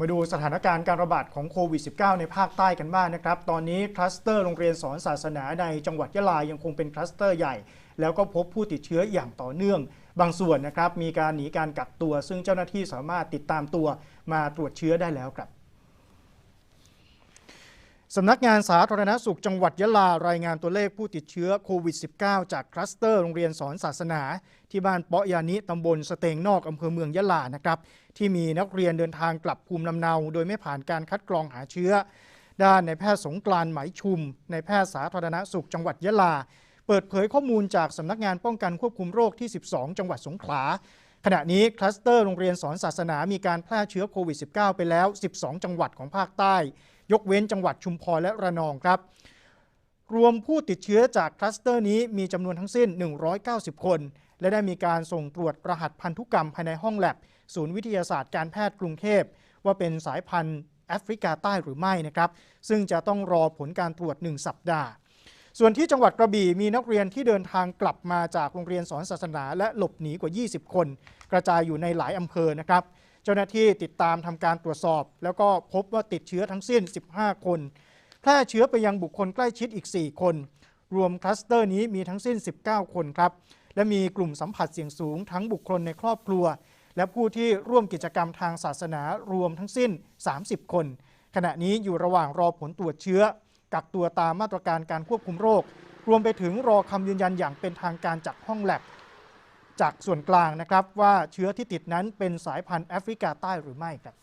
มาดูสถานการณ์การระบาดของโควิด -19 ในภาคใต้กันบ้างนะครับ ตอนนี้คลัสเตอร์โรงเรียนสอนศาสนาในจังหวัดยะลายังคงเป็นคลัสเตอร์ใหญ่ แล้วก็พบผู้ติดเชื้ออย่างต่อเนื่อง บางส่วนนะครับมีการหนีการกักตัว ซึ่งเจ้าหน้าที่สามารถติดตามตัวมาตรวจเชื้อได้แล้วครับ สำนักงานสาธารณสุขจังหวัดยะลารายงานตัวเลขผู้ติดเชื้อโควิด -19 จากคลัสเตอร์โรงเรียนสอนศาสนา ที่บ้านเปาะยานิตำบลสเตงนอกอำเภอเมืองยะลานะครับที่มีนักเรียนเดินทางกลับภูมิลำเนา โดยไม่ผ่านการคัดกรองหาเชื้อ ด้านในแพทย์สงกรานไหมชุม ในแพทย์สาธารณสุขจังหวัดยะลา เปิดเผยข้อมูลจากสำนักงานป้องกันควบคุมโรคที่ 12 จังหวัดสงขลา ขณะนี้คลัสเตอร์โรงเรียนสอนศาสนามีการแพร่เชื้อโควิด -19 ไปแล้ว 12 จังหวัดของภาคใต้ ยกเว้นจังหวัดชุมพรและระนองครับ รวมผู้ติดเชื้อจากคลัสเตอร์นี้มีจำนวนทั้งสิ้น 190 คน และได้มีการส่งตรวจรหัสพันธุกรรมภายในห้องแลบศูนย์วิทยาศาสตร์การแพทย์กรุงเทพ ว่าเป็นสายพันธุ์แอฟริกาใต้หรือไม่นะครับ ซึ่งจะต้องรอผลการตรวจ 1 สัปดาห์ ส่วนที่จังหวัดกระบี่มีนักเรียนที่เดินทางกลับมาจากโรงเรียนสอนศาสนา และหลบหนีกว่า 20 คน กระจายอยู่ในหลายอำเภอนะครับ เจ้าหน้าที่ติดตามทำการตรวจสอบ แล้วก็พบว่าติดเชื้อทั้งสิ้น 15 คน แพร่เชื้อไปยังบุคคลใกล้ชิดอีก 4 คน รวมคลัสเตอร์นี้มีทั้งสิ้น 19 คนครับ และมีกลุ่มสัมผัสเสี่ยงสูงทั้งบุคคลในครอบครัว และผู้ที่ร่วมกิจกรรมทางศาสนารวมทั้งสิ้น 30 คน ขณะนี้อยู่ระหว่างรอผลตรวจเชื้อ กักตัวตามมาตรการการควบคุมโรค รวมไปถึงรอคำยืนยันอย่างเป็นทางการจากห้องแลบจากส่วนกลางนะครับว่าเชื้อที่ติดนั้นเป็นสายพันธุ์แอฟริกาใต้หรือไม่ครับ